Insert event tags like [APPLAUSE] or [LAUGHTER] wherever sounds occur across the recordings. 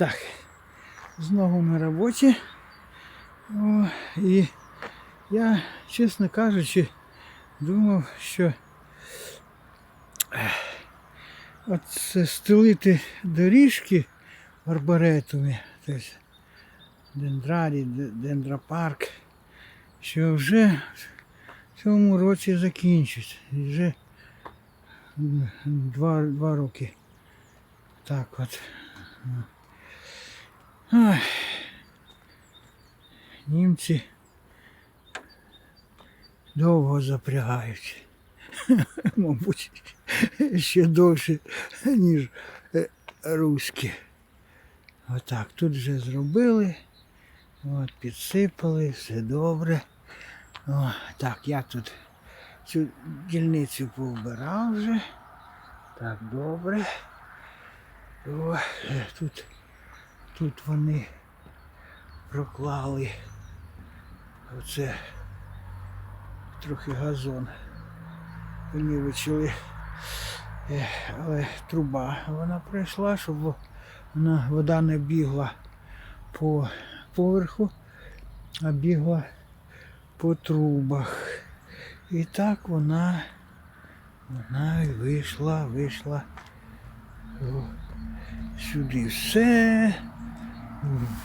Так, знову на роботі. О, і я, чесно кажучи, думав, що от стелити доріжки арборетами, тобто дендрарі, де- дендропарк, що вже в цьому році закінчить. І вже два, два роки. Так от. Ой. Німці довго запрягають. [LAUGHS] Мабуть, ще довше, ніж е, руські. Отак, тут вже зробили. От, підсипали, все добре. О, так, я тут цю дільницю повбирав вже. Так, добре. О, е, тут, тут вони проклали оце трохи газон. Понівечили. Е, Але труба вона пройшла, щоб вона, вода не бігла по поверху, а бігла по трубах. І так вона, вона вийшла, вийшла сюди. Все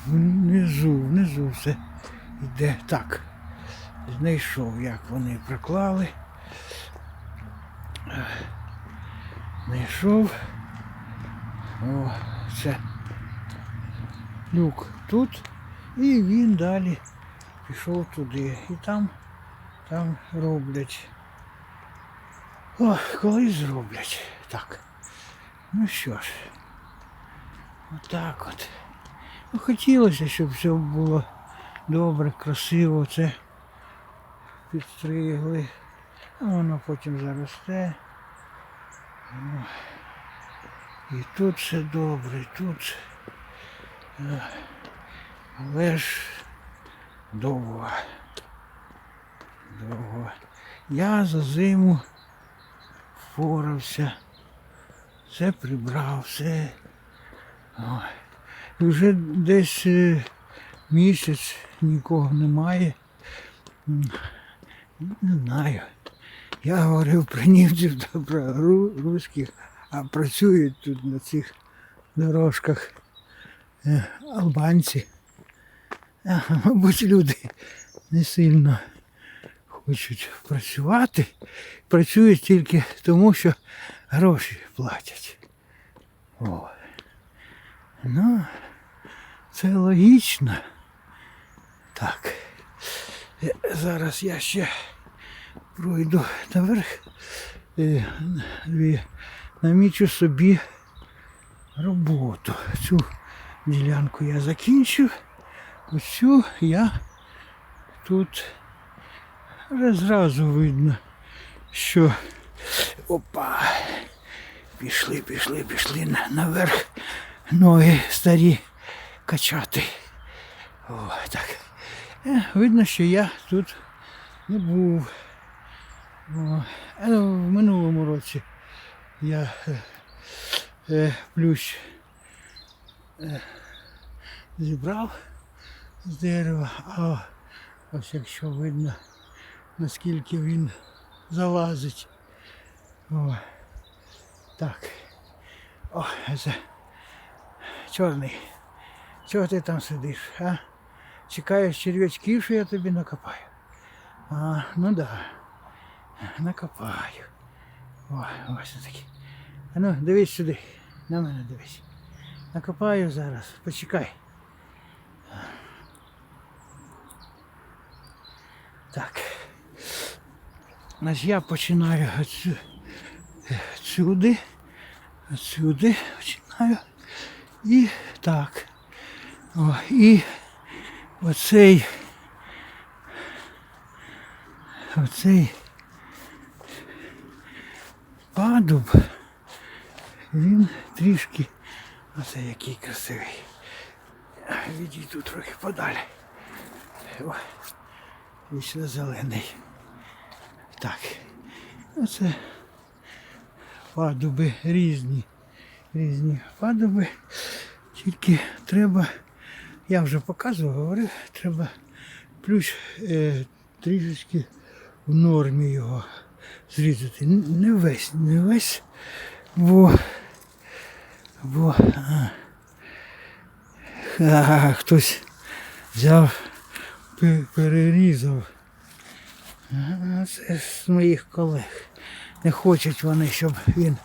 внизу, внизу все йде так. Знайшов, як вони приклали. Ех, Знайшов. О, це люк тут. І він далі пішов туди. І там, там роблять. О, колись зроблять. Так. Ну що ж. Отак от. Ну, хотілося, щоб все було добре, красиво. Це підстригли. А воно потім заросте. О. І тут все добре, і тут. Але ж довго. Довго. Я за зиму впорався. Все прибрав, все. Ой. Вже десь е, місяць нікого немає. Не знаю. Я говорив про німців [LAUGHS] та про ру- руських, а працюють тут на цих дорожках е, албанці. Мабуть, люди не сильно хочуть працювати. Працюють тільки тому, що гроші платять. Ну, це логічно. Так. Е, Зараз я ще пройду наверх. е, і Намічу собі роботу. Цю ділянку я закінчив. Оцю я тут зразу видно, що опа. Пішли, пішли, пішли наверх. Ноги старі качати. О, так. Е, видно, що я тут не був. О, е, в минулому році я е, е, плющ е, зібрав з дерева, а ось якщо видно, наскільки він залазить. О, так. О, це чорний. Чого ти там сидиш, а? Чекаєш черв'ячків, що я тобі накопаю. А, ну да. Накопаю. О, ось такі. А ну, дивись сюди. На мене дивись. Накопаю зараз. Почекай. Так. Значить, я починаю отсю- отсюди. Отсюди починаю. І так. О, і оцей. Оцей падуб. Він трішки. Оце який красивий. Відійду трохи подалі. О, вічно зелений. Так. Оце падуби різні. Різні падуби. Тільки треба, я вже показував, говорив, треба плющ е, трішечки в нормі його зрізати. Не весь, не весь, бо, бо а, а, хтось взяв, перерізав. Це з моїх колег. Не хочуть вони, щоб він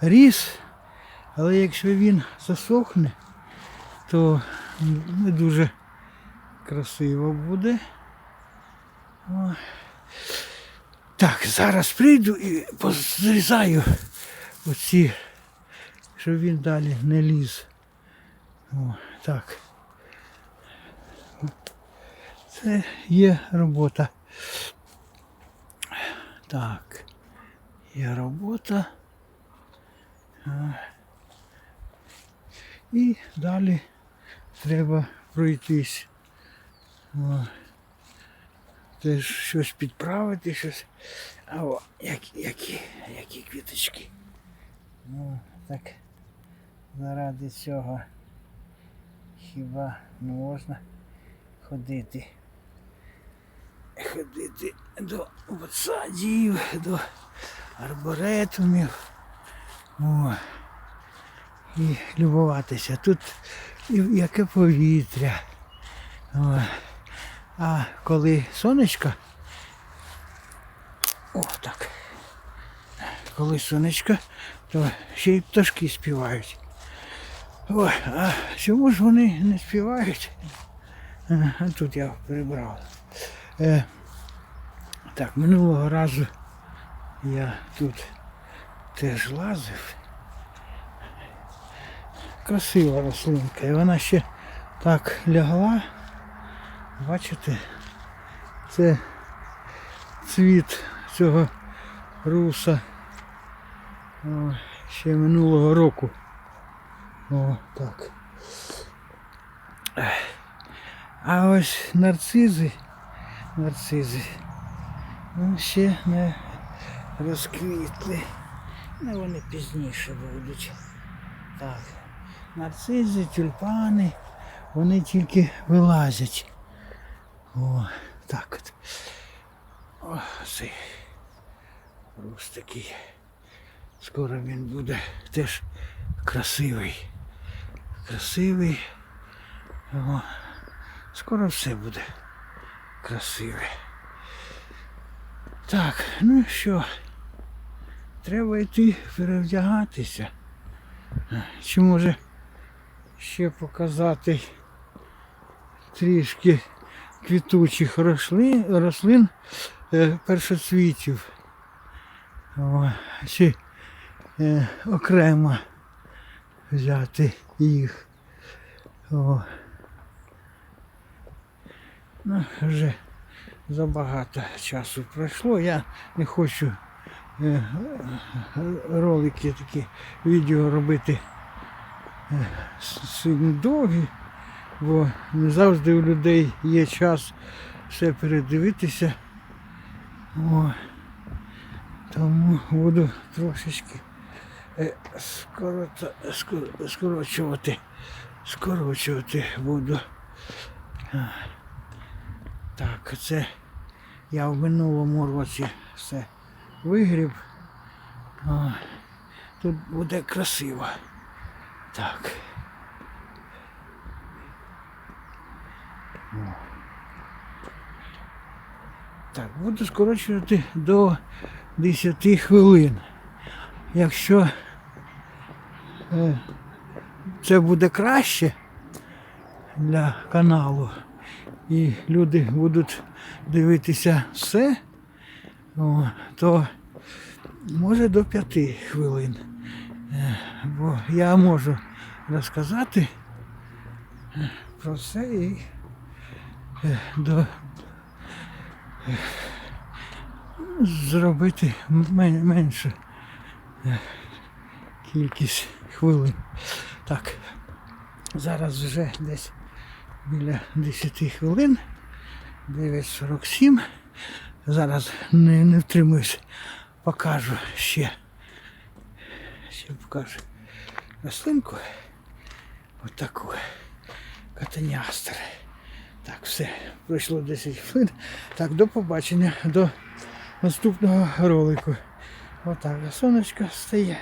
ріс, але якщо він засохне, то не дуже красиво буде. Так, зараз прийду і позрізаю оці, щоб він далі не ліз. О, так. Це є робота. Так. Є робота. І далі треба пройтись. Теж щось підправити, щось. А о, які, які, які квіточки. Ну, так заради цього хіба не можна ходити. Ходити до садів, до арборетумів. О, і любуватися. Тут і яке повітря. А коли сонечко. О, так. Коли сонечко, то ще й пташки співають. Ой, а чому ж вони не співають? А тут я прибрав. Е, так, минулого разу я тут теж лазив. Красива рослинка. І вона ще так лягла. Бачите? Це цвіт цього руса. О, ще минулого року. О, так. А ось нарцизи, нарцизи, ну, ще не розквітли. Ну, вони пізніше будуть. Так. Нарцизи, тюльпани, вони тільки вилазять. О, так от. О, цей рус такий. Скоро він буде теж красивий. Красивий. О, скоро все буде красиве. Так, ну що, треба йти перевдягатися. Чи може ще показати трішки квітучих рослин, рослин е, першоцвітів. Чи е, окремо взяти їх. О. Ну, вже забагато часу пройшло. Я не хочу е, ролики такі відео робити сильно довгі, бо не завжди у людей є час все передивитися. О, тому буду трошечки е, скорочувати, скорочувати буду. Так, це я в минулому році все вигріб. Тут буде красиво. Так. О. Так, буду скорочувати до 10 хвилин. Якщо е, це буде краще для каналу, і люди будуть дивитися все, о, то може до 5 хвилин. Е, Бо я можу розказати е, про все і е, до зробити мен- менше е, кількість хвилин. Так, зараз вже десь біля 10 хвилин, 9.47. Зараз не, не втримуюсь, покажу ще. Ще покажу рослинку. Отаку. катаніастер. Так, все. Пройшло 10 хвилин. Так, до побачення, до наступного ролику. Отак, сонечко стає.